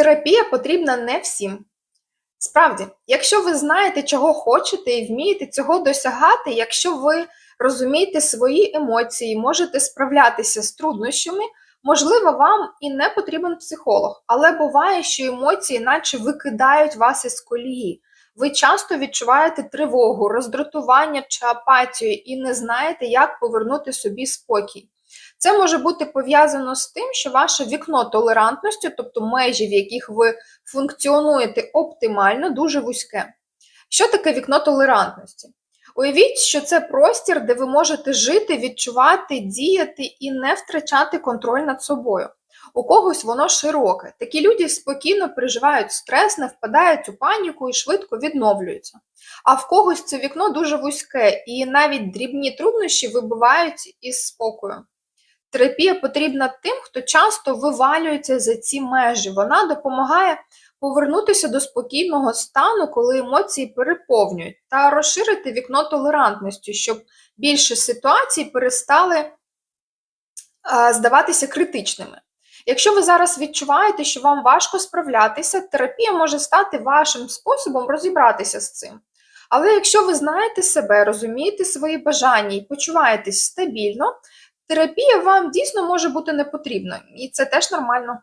Терапія потрібна не всім. Справді, якщо ви знаєте, чого хочете і вмієте цього досягати, якщо ви розумієте свої емоції, можете справлятися з труднощами, можливо, вам і не потрібен психолог, але буває, що емоції наче викидають вас із колії. Ви часто відчуваєте тривогу, роздратування чи апатію і не знаєте, як повернути собі спокій. Це може бути пов'язано з тим, що ваше вікно толерантності, тобто межі, в яких ви функціонуєте оптимально, дуже вузьке. Що таке вікно толерантності? Уявіть, що це простір, де ви можете жити, відчувати, діяти і не втрачати контроль над собою. У когось воно широке. Такі люди спокійно переживають стрес, не впадають у паніку і швидко відновлюються. А в когось це вікно дуже вузьке, і навіть дрібні труднощі вибивають із спокою. Терапія потрібна тим, хто часто вивалюється за ці межі. Вона допомагає повернутися до спокійного стану, коли емоції переповнюють, та розширити вікно толерантності, щоб більше ситуацій перестали здаватися критичними. Якщо ви зараз відчуваєте, що вам важко справлятися, терапія може стати вашим способом розібратися з цим. Але якщо ви знаєте себе, розумієте свої бажання і почуваєтесь стабільно, терапія вам дійсно може бути не потрібна, і це теж нормально.